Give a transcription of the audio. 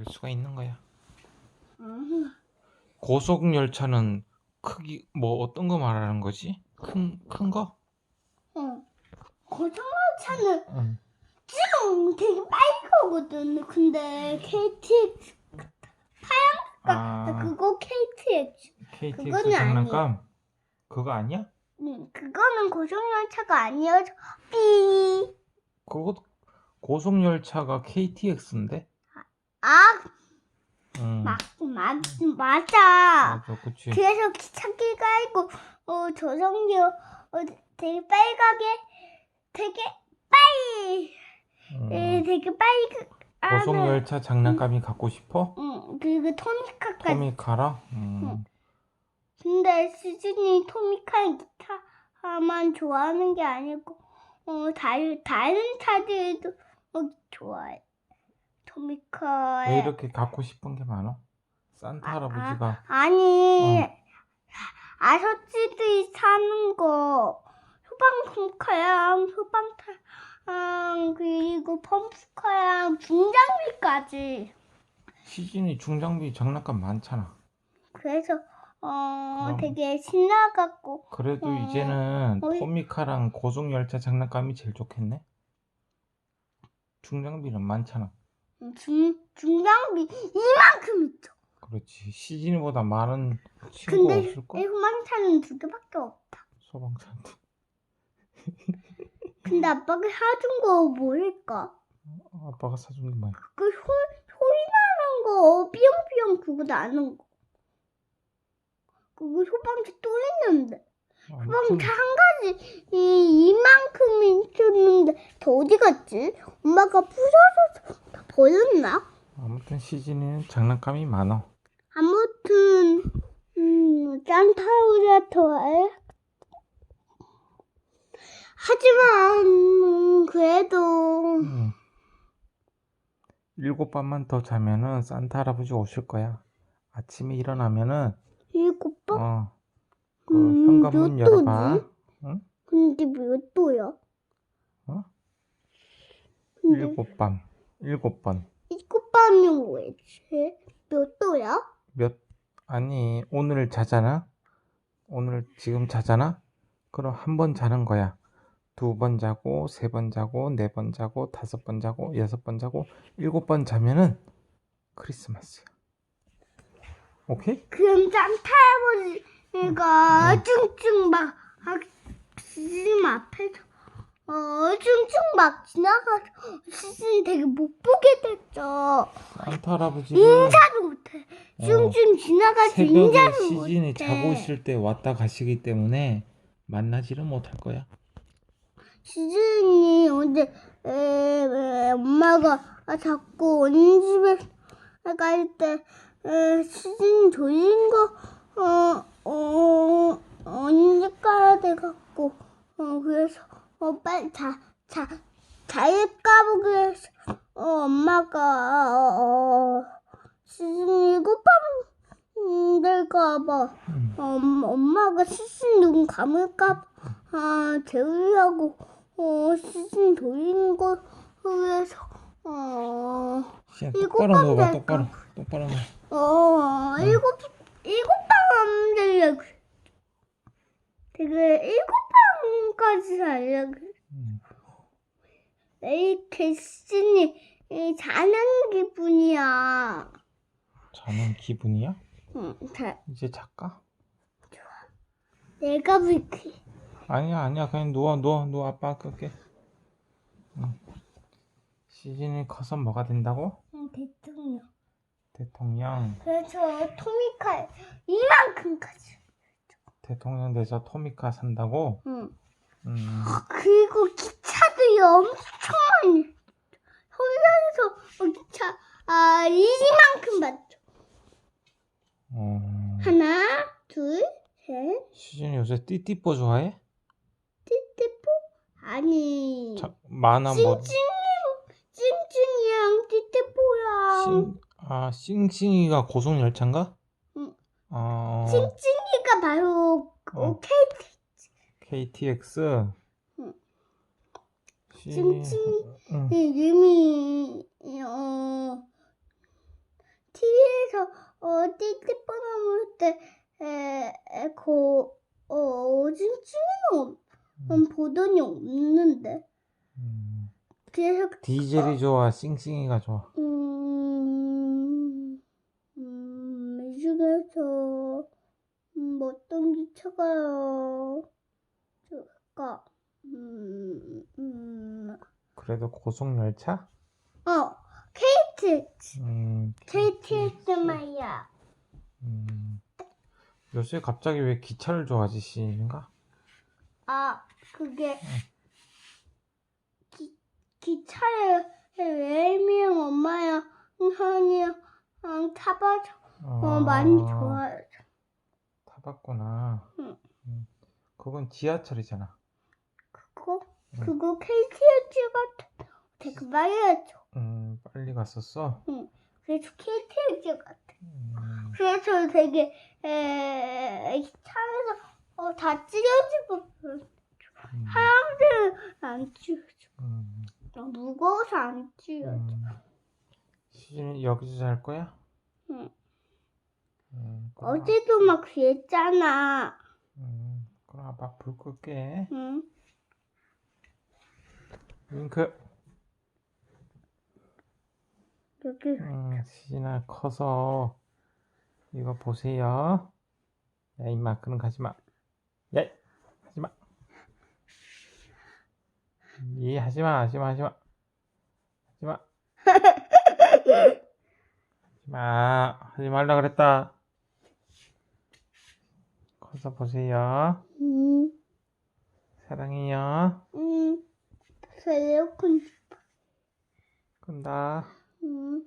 만들 수가 있는 거야. 음, 고속 열차는 크기 뭐 어떤 거 말하는 거지? 큰 큰 거? 응. 고정열차는 응. 지금 되게 빨갛거든. 근데 KTX 아 그거 KTX. KTX 그거는 장난감 그거 아니야? 응, 그거는 고정열차가 아니어서 삐. 그거 고속 열차가 KTX인데? 아, 응. 마, 마, 맞아. 맞아, 그치. 그래서 기차기가 있고 어 조성기 어 되게 빨갛게 되게 빨리 에, 응. 되게 빨리 그, 고속 하는 열차 장난감이 갖고 싶어? 응 그리고 토미카까지 토미카라? 음. 응. 근데 수진이 토미카 기타만 좋아하는 게 아니고 어 다른 다른 차들도 어, 좋아해 토미카에 왜 이렇게 갖고 싶은 게 많아? 산타 아, 할아버지가 아 니 어. 아저씨들이 사는 거 소방품카랑 소방차랑 그리고 펌프카랑 중장비까지 시즌이 중장비 장난감 많잖아. 그래서 어 그럼. 되게 신나갖고 그래도 어, 이제는 어이. 토미카랑 고속 열차 장난감이 제일 좋겠네. 중장비는 많잖아. 중 중장비 이만큼 있죠. 그렇지. 시즌이보다 많은 친구가 근데 없을 걸? 이 소방차는 두 개밖에 없다. 소방차도. 근데 아빠가 사준 거 뭐일까? 아빠가 사준 게 뭐야? 그 소, 소리 나는 거 삐용삐용 그거 나는 거. 그거 소방차 또 있는데. 소방차 한 가지 이 이만큼 있었는데 더 어디 갔지? 엄마가 부서져서 다 버렸나? 아무튼 시즌이는 장난감이 많아. 아무튼 음, 산타우라 좋아해. 하지만 음, 그래도 응. 일곱 밤만 더 자면은 산타 할아버지 오실 거야. 아침에 일어나면은 일곱 번? 어, 그 음, 현관문 몇 열어봐. 도지? 응? 근데 몇 도야? 어? 근데 일곱 밤, 일곱 번. 일곱 밤이면 뭐지? 몇 도야? 몇 아니 오늘 자잖아. 오늘 지금 자잖아. 그럼 한 번 자는 거야. 두 번 자고 세 번 자고 네 번 자고 다섯 번 자고 여섯 번 자고 일곱 번 자면은 크리스마스야. 오케이? 그럼 산타 할아버지가 응. 쭝쭝 막 지금 앞에서 어 쭝쭝 막 지나가서 시즌 되게 못 보게 됐죠. 산타 할아버지는 인사도 못해. 어, 쭝쭝 지나가서 새벽에 인사도 못해. 자고 있을 때 왔다 가시기 때문에 만나지를 못할 거야. 시즌이 에, 에, 엄마가 아, 자꾸 언니 집에 갈 때 시즌이 졸린 거 어, 어, 언니 집 가야 돼 갖고 어, 그래서 어, 빨리 자, 자, 잘까보 그래서 어, 엄마가 어, 시즌이 일곱 밤 될까봐 음. 어, 엄- 엄마가 시즌 눈 감을까 아 재우려고 어 시즌 돌리는 거 위해서 어, 일곱 똑바로. 잘까? 똑바로. 똑바로 누워. 어 일곱 일곱 밤 되려고 되게 일곱 밤까지 살려고 음. 이 자는 기분이야 자는 기분이야? 응, 자, 이제 잘까? 내가 불쾌 아니야 아니야 그냥 누워 누워 누워 아빠 끌게 응. 시즌이 커서 뭐가 된다고? 응, 대통령 대통령 그래서 토미칼 이만큼까지 대통령 돼서 토미카 산다고? 응. 음, 그리고 기차들이 엄청 많이 어, 기차 아 이만큼 봤죠 어... 하나 둘 셋 시즌이 요새 띠띠뽀 좋아해? 띠띠뽀 아니 자, 만화 뭐 찡찡이 찡찡이랑 띠띠뽀랑 싱, 아 싱싱이가 고속 열차인가? 응. 어, 찡찡이가 바로 어. 응. 시... 찡찡 응. 이름이 어 그래서 어 띠띠뽀 나물 때에고 어, 음, 보더니 없는데. 음, 그래서 디젤이 좋아, 싱싱이가 좋아. 음, 음, 이 중에서 음, 어떤 기차가요? 좋을까? 음, 음, 그래도 고속열차? 어, KTX, 음, KTX 말이야. 음. 요새 갑자기 왜 기차를 좋아하지, 시인가? 아, 그게 기, 기차에 왜이면 엄마야, 형이랑 타봐서 어, 많이 좋아요. 타봤구나. 응. 음, 그건 지하철이잖아. 그거 응. 그거 KTX 같아. 되게 많이 했죠. 음, 빨리 갔었어. 그래서 KTX 같아. 음, 그래서 되게 에 차에서 어, 다 찢어지고 음, 사람들은 안 찢어져. 음, 어, 무거워서 안 찢어져. 음. 시진이 여기서 잘 거야? 응. 음, 그럼, 어제도 막 그랬잖아. 음, 그럼 아빠 불 끌게. 응. 윙크. 여기 음, 시진아 커서 이거 보세요. 야 임마 그런 거 하지 마. 야 하지 마. 이 하지 마 하지 마 하지 마. 하지 마. 하지 마. 하지 말라 그랬다. 커서 보세요. 응. 사랑해요. 응. 그래서 에어컨 끈다. 응.